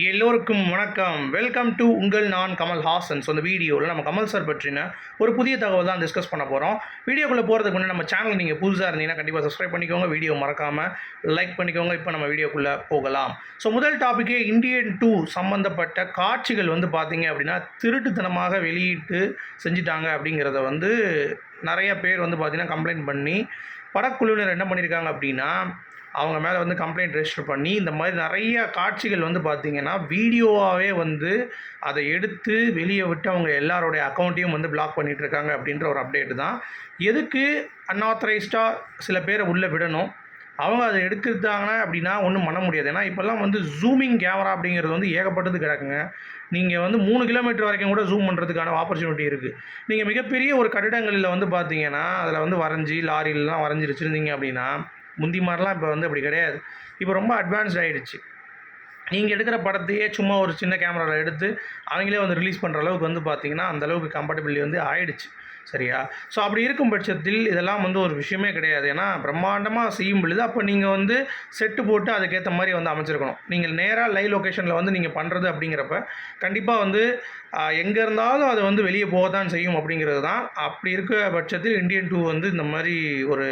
எல்லோருக்கும் வணக்கம். Welcome to உங்கள் நான் கமல் ஹாசன்ஸ் அந்த வீடியோவில் நம்ம கமல் சார் பற்றின ஒரு புதிய தகவல் தான் டிஸ்கஸ் பண்ண போகிறோம் வீடியோக்குள்ளே போகிறதுக்கு முன்னாடி நம்ம சேனல் நீங்கள் புதுசாக இருந்தீங்கன்னா கண்டிப்பாக சப்ஸ்கிரைப் பண்ணிக்கோங்க. வீடியோ மறக்காமல் லைக் பண்ணிக்கோங்க. இப்போ நம்ம வீடியோக்குள்ளே போகலாம். ஸோ முதல் டாப்பிக்கே இந்தியன் டூ சம்மந்தப்பட்ட காட்சிகள் வந்து பார்த்தீங்க அப்படின்னா திருட்டுத்தனமாக வெளியிட்டு செஞ்சிட்டாங்க அப்படிங்கிறத வந்து நிறைய பேர் வந்து பார்த்திங்கன்னா கம்ப்ளைண்ட் பண்ணி படக்குழுவினர் என்ன பண்ணியிருக்காங்க அப்படின்னா அவங்க மேலே வந்து கம்ப்ளைண்ட் ரெஜிஸ்டர் பண்ணி இந்த மாதிரி நிறைய காட்சிகள் வந்து பார்த்திங்கன்னா வீடியோவாகவே வந்து அதை எடுத்து வெளியே விட்டு அவங்க எல்லாருடைய அக்கௌண்ட்டையும் வந்து பிளாக் பண்ணிகிட்ருக்காங்க அப்படின்ற ஒரு அப்டேட் தான். எதுக்கு அன்ஆத்தரைஸ்டாக சில பேரை உள்ளே விடணும்? அவங்க அதை எடுத்துட்டாங்க அப்படின்னா ஒன்றும் பண்ண முடியாது. ஏன்னா இப்போல்லாம் வந்து ஜூமிங் கேமரா அப்படிங்கிறது வந்து ஏகப்பட்டது கிடக்குங்க. நீங்கள் வந்து மூணு கிலோமீட்டர் வரைக்கும் கூட ஜூம் பண்ணுறதுக்கான ஆப்பர்ச்சுனிட்டி இருக்குது நீங்கள் மிகப்பெரிய ஒரு கட்டிடங்களில் வந்து பார்த்தீங்கன்னா அதில் வந்து வரைஞ்சி லாரிலெலாம் வரைஞ்சி வச்சுருந்தீங்க அப்படின்னா முந்தி மாதிரிலாம் இப்போ வந்து அப்படி கிடையாது. இப்போ ரொம்ப அட்வான்ஸ்ட் ஆகிடுச்சு நீங்கள் எடுக்கிற படத்தையே சும்மா ஒரு சின்ன கேமராவில் எடுத்து அவங்களே வந்து ரிலீஸ் பண்ணுற அளவுக்கு வந்து பார்த்தீங்கன்னா அந்தளவுக்கு கம்ஃபர்டபிளி கம்ஃபர்டபிலிட்டி வந்து ஆயிடுச்சு. சரியா? ஸோ அப்படி இருக்கும் பட்சத்தில் இதெல்லாம் வந்து ஒரு விஷயமே கிடையாது. ஏன்னா பிரம்மாண்டமாக செய்யும் பொழுது அப்போ நீங்கள் வந்து செட்டு போட்டு அதுக்கேற்ற மாதிரி வந்து அமைச்சிருக்கணும். நீங்கள் நேராக லைவ் லொக்கேஷனில் வந்து நீங்கள் பண்ணுறது அப்படிங்கிறப்ப கண்டிப்பாக வந்து எங்கே இருந்தாலும் அது வந்து வெளியே போக தான் செய்யும் அப்படிங்கிறது தான். அப்படி இருக்க பட்சத்தில் இந்தியன் டூ வந்து இந்த மாதிரி ஒரு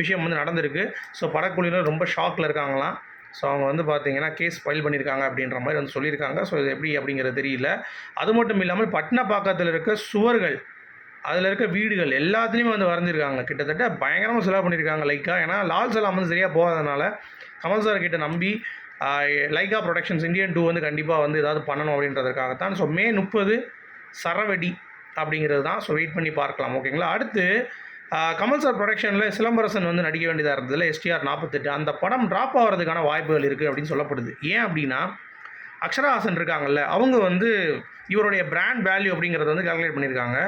விஷயம் வந்து நடந்திருக்கு. ஸோ படக்குழுவினர் ரொம்ப ஷாக்கில் இருக்காங்களாம். ஸோ அவங்க வந்து பார்த்தீங்கன்னா கேஸ் ஃபைல் பண்ணியிருக்காங்க அப்படின்ற மாதிரி வந்து சொல்லியிருக்காங்க. ஸோ இது எப்படி அப்படிங்கிறது தெரியல. அது மட்டும் இல்லாமல் பட்னப்பாக்கத்தில் இருக்க சுவர்கள் அதில் இருக்க வீடுகள் எல்லாத்துலேயுமே வந்து வரைஞ்சிருக்காங்க. கிட்டத்தட்ட பயங்கரமாக செலவு பண்ணியிருக்காங்க லைக்கா ஏன்னா லால் சலாம் வந்து சரியாக போகாதனால கமல் சார் கிட்ட நம்பி லைக்கா ப்ரொடக்ஷன்ஸ் இந்தியன் டூ வந்து கண்டிப்பாக வந்து ஏதாவது பண்ணணும் அப்படின்றதுக்காகத்தான். ஸோ மே முப்பது சரவெடி அப்படிங்கிறது தான். ஸோ வெயிட் பண்ணி பார்க்கலாம். ஓகேங்களா அடுத்து கமல் சார் ப்ரொடக்ஷனில் சிலம்பரசன் வந்து நடிக்க வேண்டியதாக இருந்ததில் எஸ்டிஆர் நாற்பத்தெட்டு அந்த படம் ட்ராப் ஆகிறதுக்கான வாய்ப்புகள் இருக்குது அப்படின்னு சொல்லப்படுது. ஏன் அப்படின்னா அக்ஷராஹாசன் இருக்காங்கல்ல அவங்க வந்து இவருடைய பிராண்ட் வேல்யூ அப்படிங்கிறத வந்து கால்குலேட் பண்ணியிருக்காங்க.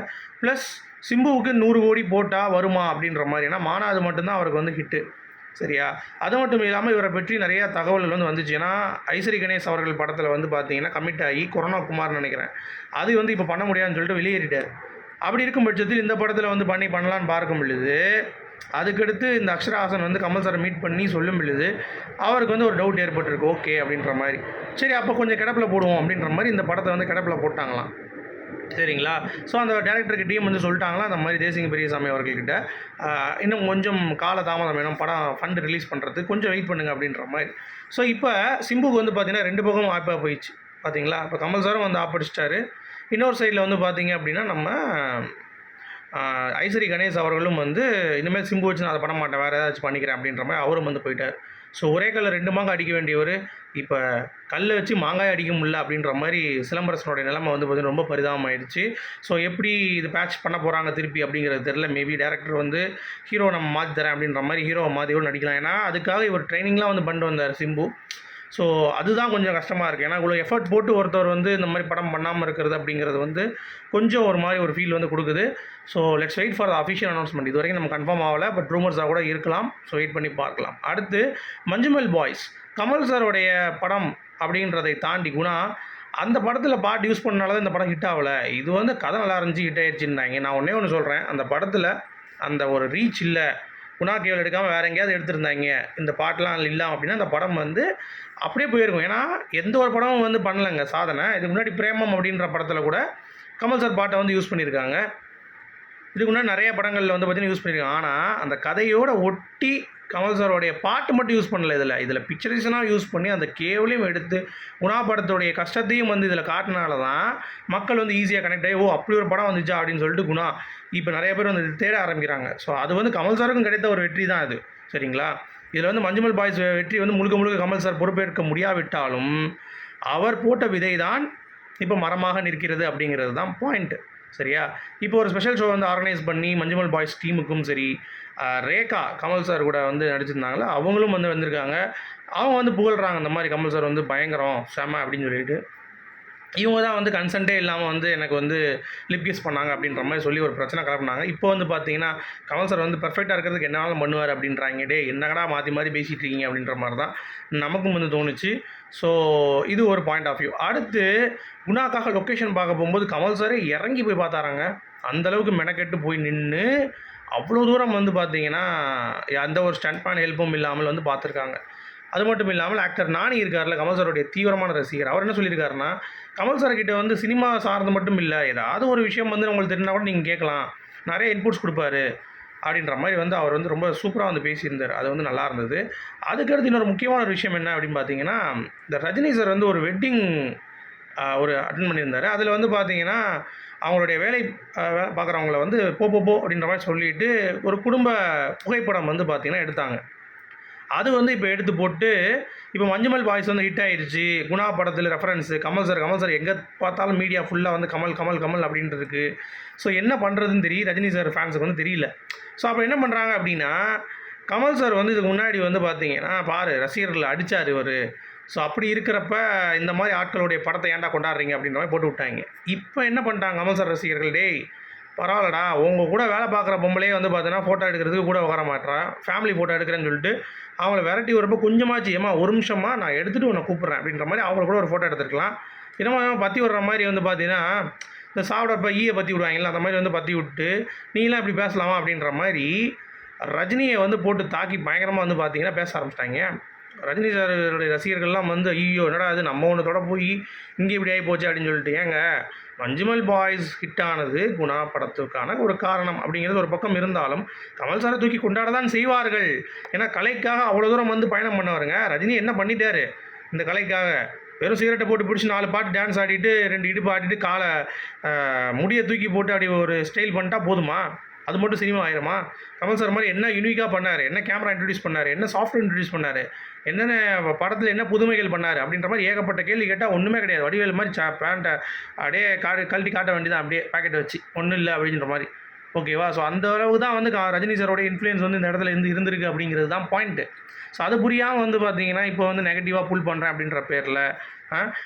ப்ளஸ் சிம்புவுக்கு நூறு கோடி போட்டால் வருமா அப்படின்ற மாதிரி. ஏன்னா மானாது மட்டும்தான் அவருக்கு வந்து ஹிட்டு சரியா? அது மட்டும் இல்லாமல் இவரை பற்றி நிறையா தகவல்கள் வந்து வந்துச்சு. ஏன்னா ஐஸ்வரி கணேஷ் அவர்கள் படத்தில் வந்து பார்த்தீங்கன்னா கமிட் ஆகி கொரோனா குமார்னு நினைக்கிறேன். அது வந்து இப்போ பண்ண முடியாதுன்னு சொல்லிட்டு வெளியேறிட்டார். அப்படி இருக்கும் பட்சத்தில் இந்த படத்தில் வந்து பண்ணி பண்ணலான்னு பார்க்கும் பொழுது அதுக்கடுத்து இந்த அக்ஷராசன் வந்து கமல் சாரை மீட் பண்ணி சொல்லும் பொழுது அவருக்கு வந்து ஒரு டவுட் ஏற்பட்டிருக்கு. ஓகே அப்படின்ற மாதிரி. சரி அப்போ கொஞ்சம் கிடப்பில் போடுவோம் அப்படின்ற மாதிரி இந்த படத்தை வந்து கிடப்பில் போட்டாங்களாம். சரிங்களா? ஸோ அந்த டேரக்டருக்கு டீம் வந்து சொல்லிட்டாங்களா அந்த மாதிரி தேசிங்க பெரியசாமி அவர்கள்கிட்ட. இன்னும் கொஞ்சம் கால தாமதம் வேணும். படம் ஃபண்டு ரிலீஸ் பண்ணுறதுக்கு கொஞ்சம் வெயிட் பண்ணுங்க அப்படின்ற மாதிரி. ஸோ இப்போ சிம்புக்கு வந்து பார்த்திங்கன்னா ரெண்டு பக்கம் வாய்ப்பாக போயிடுச்சு. பார்த்தீங்களா இப்போ கமல் சாரும் வந்து ஆப்படிச்சிட்டாரு இன்னொரு சைடில் வந்து பார்த்தீங்க அப்படின்னா நம்ம ஐஸ்வரி கணேஷ் அவர்களும் வந்து இனிமேல் சிம்பு வச்சு நான் அதை பண்ண மாட்டேன். வேறு ஏதாச்சும் பண்ணிக்கிறேன். அப்படின்ற மாதிரி அவரும் வந்து போயிட்டார். ஸோ ஒரே கல்லில் ரெண்டு மாங்காய் அடிக்க வேண்டியவர். இப்போ கல்லை வச்சு மாங்காய் அடிக்க முடியல அப்படின்ற மாதிரி சிலம்பரசனுடைய நிலைமை வந்து பார்த்தீங்கன்னா ரொம்ப பரிதாபமாயிடுச்சு ஸோ எப்படி இது பேட்ச் பண்ண போகிறாங்க திருப்பி அப்படிங்கிறது தெரில மேபி டேரக்டர் வந்து ஹீரோ நம்ம மாற்றி தரேன் அப்படின்ற மாதிரி ஹீரோவை மாற்றி கூட நடிக்கலாம். ஏன்னா அதுக்காக இவர் ட்ரைனிங்லாம் வந்து பண்ணிட்டு வந்தார் சிம்பு. ஸோ அதுதான் கொஞ்சம் கஷ்டமாக இருக்குது ஏன்னா இவ்வளோ எஃபர்ட் போட்டு ஒருத்தர் வந்து இந்த மாதிரி படம் பண்ணாமல் இருக்கிறது அப்படிங்கிறது வந்து கொஞ்சம் ஒரு மாதிரி ஒரு ஃபீல் வந்து கொடுக்குது. So let's wait for the official announcement இது வரைக்கும் நம்ம கன்ஃபார்ம் ஆகலை பட் ரூமர்ஸாக கூட இருக்கலாம். ஸோ வெயிட் பண்ணி பார்க்கலாம். அடுத்து மஞ்சுமல் பாய்ஸ் கமல் சாருடைய படம் அப்படின்றதை தாண்டி குணா அந்த படத்தில் பாட்டு யூஸ் பண்ணனால தான் இந்த படம் ஹிட் ஆகலை. இது வந்து கதை நல்லா இருந்துச்சு ஹிட் ஆயிடுச்சுன்னாங்க நான் ஒன்றே ஒன்று சொல்கிறேன் அந்த படத்தில் அந்த ஒரு ரீச் இல்லை. குணா கேவல் எடுக்காமல் வேறு எங்கேயாவது எடுத்திருந்தாங்க. இந்த பாட்டெலாம் இல்லாமல் அப்படின்னா அந்த படம் வந்து அப்படியே போயிருக்கும். ஏன்னா எந்த ஒரு படமும் வந்து பண்ணலைங்க சாதனை. இதுக்கு முன்னாடி பிரேமம் அப்படின்ற படத்தில் கூட கமல் சார் பாட்டை வந்து யூஸ் பண்ணியிருக்காங்க. இதுக்கு முன்னாடி நிறைய படங்களில் வந்து பார்த்தீங்கன்னா யூஸ் பண்ணியிருக்காங்க. ஆனால் அந்த கதையோட ஒட்டி கமல் சாரோடைய பாட்டு மட்டும் யூஸ் பண்ணல இதில். இதில் பிக்சரைசனாக யூஸ் பண்ணி அந்த கேவலையும் எடுத்து குணா படத்துடைய கஷ்டத்தையும் வந்து இதில் காட்டினால தான் மக்கள் வந்து ஈஸியாக கனெக்ட் ஆகி ஓ அப்படி ஒரு படம் வந்துச்சா? அப்படின்னு சொல்லிட்டு குணா இப்போ நிறைய பேர் வந்து தேட ஆரம்பிக்கிறாங்க. ஸோ அது வந்து கமல் சாருக்கும் கிடைத்த ஒரு வெற்றி தான் அது. சரிங்களா? இதில் வந்து மஞ்சுமல் பாய்ஸ் வெற்றி வந்து முழுக்க முழுக்க கமல் சார் பொறுப்பேற்க முடியாவிட்டாலும் அவர் போட்ட விதை தான் இப்போ மரமாக நிற்கிறது அப்படிங்கிறது தான் பாயிண்ட்டு சரியா? இப்போ ஒரு ஸ்பெஷல் ஷோ வந்து ஆர்கனைஸ் பண்ணி மஞ்சுமல் பாய்ஸ் டீமுக்கும் சரி ரேகா கமல் சார் கூட வந்து நடிச்சிருந்தாங்களா அவங்களும் வந்து வந்திருக்காங்க. அவங்க வந்து புகழ்கிறாங்க இந்த மாதிரி கமல் சார் வந்து பயங்கரம் செம அப்படின்னு சொல்லிட்டு. இவங்க தான் வந்து கன்சென்ட்டே இல்லாமல் வந்து எனக்கு வந்து லிப் கிஸ் பண்ணாங்க அப்படின்ற மாதிரி சொல்லி ஒரு பிரச்சனை கிளப்பினாங்க. இப்போ வந்து பார்த்தீங்கன்னா கமல் சார் வந்து பர்ஃபெக்டாக இருக்கிறதுக்கு என்ன வேணாலும் பண்ணுவார் அப்படின்றாங்க. டே என்னடா மாற்றி மாற்றி பேசிகிட்டு இருக்கீங்க அப்படின்ற மாதிரி தான் நமக்கும் வந்து தோணுச்சு. ஸோ இது ஒரு பாயிண்ட் ஆஃப் வியூ அடுத்து குணாக்காக லொக்கேஷன் பார்க்க போகும்போது கமல் சாரே இறங்கி போய் பார்த்தாராங்க. அந்த அளவுக்கு மெனக்கெட்டு போய் நின்று அவ்வளோ தூரம் வந்து பார்த்தீங்கன்னா எந்த ஒரு ஸ்டண்ட் பேன் ஹெல்ப்பும் இல்லாமல் வந்து பார்த்துருக்காங்க. அது மட்டும் இல்லாமல் ஆக்டர் நானி இருக்கார்ல கமல் சாருடைய தீவிரமான ரசிகர். அவர் என்ன சொல்லியிருக்காருன்னா கமல் சார்கிட்ட வந்து சினிமா சார்ந்து மட்டும் இல்லை ஏதாவது ஒரு விஷயம் வந்து உங்களுக்கு தெரிஞ்சால் கூட நீங்கள் கேட்கலாம். நிறைய இன்புட்ஸ் கொடுப்பாரு. அப்படின்ற மாதிரி வந்து அவர் வந்து ரொம்ப சூப்பராக வந்து பேசியிருந்தார். அது வந்து நல்லா இருந்தது. அதுக்கடுத்து இன்னொரு முக்கியமான ஒரு விஷயம் என்ன அப்படின்னு பார்த்தீங்கன்னா இந்த ரஜினி சார் வந்து ஒரு வெட்டிங் ஒரு அட்டன் பண்ணியிருந்தார். அதில் வந்து பார்த்தீங்கன்னா அவங்களுடைய வேலை வேலை பார்க்குறவங்கள வந்து போ போ அப்படின்ற மாதிரி சொல்லிட்டு ஒரு குடும்ப புகைப்படம் வந்து பார்த்திங்கன்னா எடுத்தாங்க. அது வந்து இப்போ எடுத்து போட்டு இப்போ மஞ்சுமல் பாய்ஸ் வந்து ஹிட் ஆயிடுச்சு குணா படத்தில் reference Kamal sir Kamal sir எங்கே பார்த்தாலும் மீடியா ஃபுல்லாக வந்து கமல் கமல் கமல் அப்படின்ட்டு ஸோ என்ன பண்ணுறதுன்னு தெரியும் ரஜினி சார் ஃபேன்ஸுக்கு வந்து தெரியல. ஸோ அப்போ என்ன பண்ணுறாங்க அப்படின்னா கமல் சார் வந்து இதுக்கு முன்னாடி வந்து பார்த்தீங்கன்னா பாரு ரசிகர்கள் அடித்தார் இவர். ஸோ அப்படி இருக்கிறப்ப இந்த மாதிரி ஆட்களுடைய படத்தை ஏன்டா கொண்டாடுறீங்க அப்படின்ற மாதிரி போட்டு விட்டாங்க. இப்போ என்ன பண்ணிட்டாங்க கமல் சார் ரசிகர்கள்? டேய் பரவாயில்லடா. உங்கள் கூட வேலை பார்க்குற பொம்பளையே வந்து பார்த்தீங்கன்னா ஃபோட்டோ எடுக்கிறதுக்கு கூட உட்கார மாட்டேறான் ஃபேமிலி ஃபோட்டோ எடுக்கிறேன்னு சொல்லிட்டு அவங்கள விரட்டி வரப்போ கொஞ்சமாச்சு. ஏமா ஒரு நிமிஷமா நான் எடுத்துகிட்டு உன்னை கூப்பிட்றேன் அப்படின்ற மாதிரி அவங்கள கூட ஒரு ஃபோட்டோ எடுத்துருக்கலாம். இன்னமும் பற்றி விடுற மாதிரி வந்து பார்த்தீங்கன்னா இந்த சாப்பிட்றப்ப ஈயை பற்றி விடுவாங்கல்ல அந்த மாதிரி வந்து பற்றி விட்டு நீலாம் இப்படி பேசலாமா? அப்படின்ற மாதிரி ரஜினியை வந்து போட்டு தாக்கி பயங்கரமாக வந்து பார்த்தீங்கன்னா பேச ஆரம்பிச்சிட்டாங்க. ரஜினி சாருடைய ரசிகர்கள்லாம் வந்து ஐயோ என்னடா அது நம்ம ஒன்றத்தோட போய் இங்கே இப்படி ஆகி போச்சு அப்படின்னு சொல்லிட்டு. ஏங்க மஞ்சுமல் பாய்ஸ் ஹிட் ஆனது குணா படத்துக்கான ஒரு காரணம் அப்படிங்கிறது ஒரு பக்கம் இருந்தாலும் கமல் சாரை தூக்கி கொண்டாட தான் செய்வார்கள். ஏன்னா கலைக்காக அவ்வளோ தூரம் வந்து பயணம் பண்ணவருங்க. ரஜினி என்ன பண்ணிட்டாரு? இந்த கலைக்காக. வெறும் சிகரெட்டை போட்டு பிடிச்சி நாலு பாட்டு டான்ஸ் ஆடிட்டு ரெண்டு இடுப்பு ஆடிட்டு காலை முடியை தூக்கி போட்டு அப்படி ஒரு ஸ்டைல் பண்ணிட்டா போதுமா? அது மட்டும் சினிமா ஆயிரமா? கமல் சார் மாதிரி என்ன யூனிக்காக பண்ணார்? என்ன கேமரா இன்ட்ரடியூஸ் பண்ணார்? என்ன சாஃப்ட்வேர் இன்ட்ரடியூஸ் பண்ணார்? என்னென்ன படத்தில் என்ன புதுமைகள் பண்ணார்? அப்படின்ற மாதிரி ஏகப்பட்ட கேள்வி கேட்டால் ஒன்றுமே கிடையாது. வடிவேல் மாதிரி சா பேண்ட்டை அப்படியே கா கழட்டி காட்ட வேண்டியதான் அப்படியே பேக்கெட் வச்சு ஒன்றும் இல்லை அப்படின்ற மாதிரி. ஓகேவா ஸோ அந்த அளவு தான் வந்து ரஜினி சாரோட இன்ஃப்ளூயன்ஸ் வந்து இந்த இடத்துல இருந்து இருந்திருக்கு அப்படிங்கிறது தான் பாயிண்ட்டு ஸோ அது புரியாமல் வந்து பார்த்தீங்கன்னா இப்போ வந்து நெகட்டிவாக புல் பண்ணுறேன் அப்படின்ற பேரில்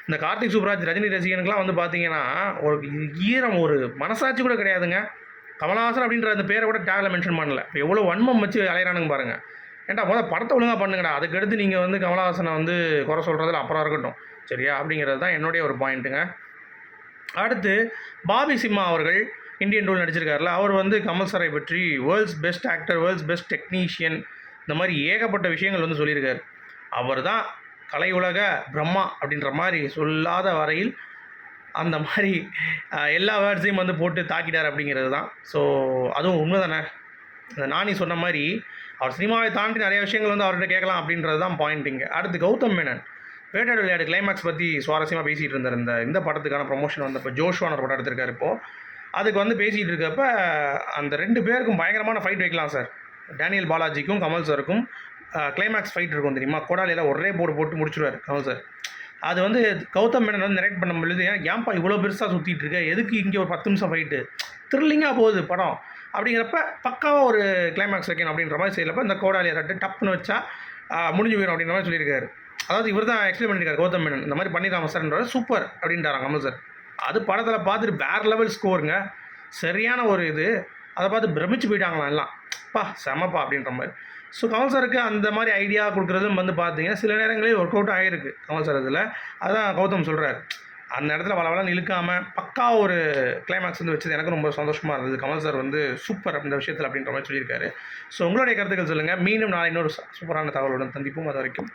இந்த கார்த்திக் சுப்ராஜ் ரஜினி ரசிகனுக்குலாம் வந்து பார்த்தீங்கன்னா ஒரு ஈரம் ஒரு மனசாட்சி கூட கிடையாதுங்க. கமலஹாசன் அப்படின்ற அந்த பேரை கூட டேகில் மென்ஷன் பண்ணல. இப்போ எவ்வளோ வன்மம் வச்சு அலையிறானுங்க பாருங்கள் ஏன்டா முதல்ல படத்தை ஒழுங்காக பண்ணுங்கடா. அதுக்கடுத்து நீங்கள் வந்து கமலஹாசனை வந்து குறை சொல்கிறதுல அப்புறம் இருக்கட்டும். சரியா? அப்படிங்கிறது தான் என்னுடைய ஒரு பாயிண்ட்டுங்க அடுத்து பாபி சிம்மா அவர்கள் இந்தியன் டூல் நடிச்சிருக்காருல. அவர் வந்து கமல் சாரை பற்றி world's best actor world's best technician இந்த மாதிரி ஏகப்பட்ட விஷயங்கள் வந்து சொல்லியிருக்காரு. அவர் தான் கலை உலக பிரம்மா அப்படின்ற மாதிரி சொல்லாத வரையில் அந்த மாதிரி எல்லா வேர்ட்ஸையும் வந்து போட்டு தாக்கிட்டார் அப்படிங்கிறது தான். ஸோ அதுவும் உண்மை தானே இந்த நானி சொன்ன மாதிரி அவர் சினிமாவை தாண்டி நிறைய விஷயங்கள் வந்து அவர்கிட்ட கேட்கலாம் அப்படின்றது தான் பாயிண்ட் இங்கே. அடுத்து கௌதம் மேனன். வேட்டாடு விளையாடு கிளைமேக்ஸ் பற்றி சுவாரஸ்யமாக பேசிகிட்டு இருந்தார். இந்த இந்த படத்துக்கான ப்ரொமோஷன் வந்தப்போ ஜோஷ்வானர் படம் எடுத்திருக்காரு இப்போது அதுக்கு வந்து பேசிகிட்டு இருக்கப்ப அந்த ரெண்டு பேருக்கும் பயங்கரமான ஃபைட் வைக்கலாம் சார் டேனியல் பாலாஜிக்கும் கமல் சாருக்கும் கிளைமேக்ஸ் ஃபைட் இருக்கும் தெரியுமா? கோடாலியில் ஒரே போர்டு போட்டு முடிச்சிருவார் கமல் சார் அது வந்து கௌதம் மேனன் வந்து நெரேட் பண்ணும் பொழுது ஏன் ஏன்பா இவ்வளோ பெருசாக சுற்றிட்டு இருக்க எதுக்கு இங்கே ஒரு பத்து நிமிஷம் ஃபைட்டு த்ரில்லிங்காக போகுது படம். அப்படிங்கிறப்ப பக்காவாக ஒரு கிளைமேக்ஸ் வைக்கணும் அப்படின்ற மாதிரி செய்யலப்ப இந்த கோடாலியை தட்டு டப்புன்னு வச்சா முடிஞ்சு போயிடும் அப்படின்ற மாதிரி சொல்லியிருக்காரு. அதாவது இவர் தான் எக்ஸ்பிளைன் பண்ணியிருக்காரு கௌதம் மேனன் இந்த மாதிரி பண்ணிடலாமா சார்ன்றாரு சூப்பர் அப்படின்றாங்க கமல் சார் அது படத்தில் பார்த்துட்டு வேற லெவல் ஸ்கோருங்க சரியான ஒரு இது. அதை பார்த்து பிரமிச்சு போயிட்டாங்களாம் எல்லாம். பா செமப்பா அப்படின்ற மாதிரி. ஸோ கமல் சாருக்கு அந்த மாதிரி ஐடியா கொடுக்குறதும் வந்து பார்த்தீங்கன்னா சில நேரங்களில் ஒர்க் அவுட் ஆகிருக்கு கமல் சார் இதில். அதான் கௌதம் சொல்கிறார் அந்த இடத்துல வளவளன்னு இழுக்காமல் பக்கா ஒரு கிளைமேக்ஸ் வந்து வச்சது எனக்கு ரொம்ப சந்தோஷமாக இருந்தது. கமல் சார் வந்து சூப்பர் இந்த விஷயத்தில் அப்படின்ற மாதிரி சொல்லியிருக்காரு. ஸோ உங்களுடைய கருத்துக்கள் சொல்லுங்கள் மீண்டும் நாளை இன்னொரு சூப்பரான தகவலுடன் சந்திப்போம். அது வரைக்கும்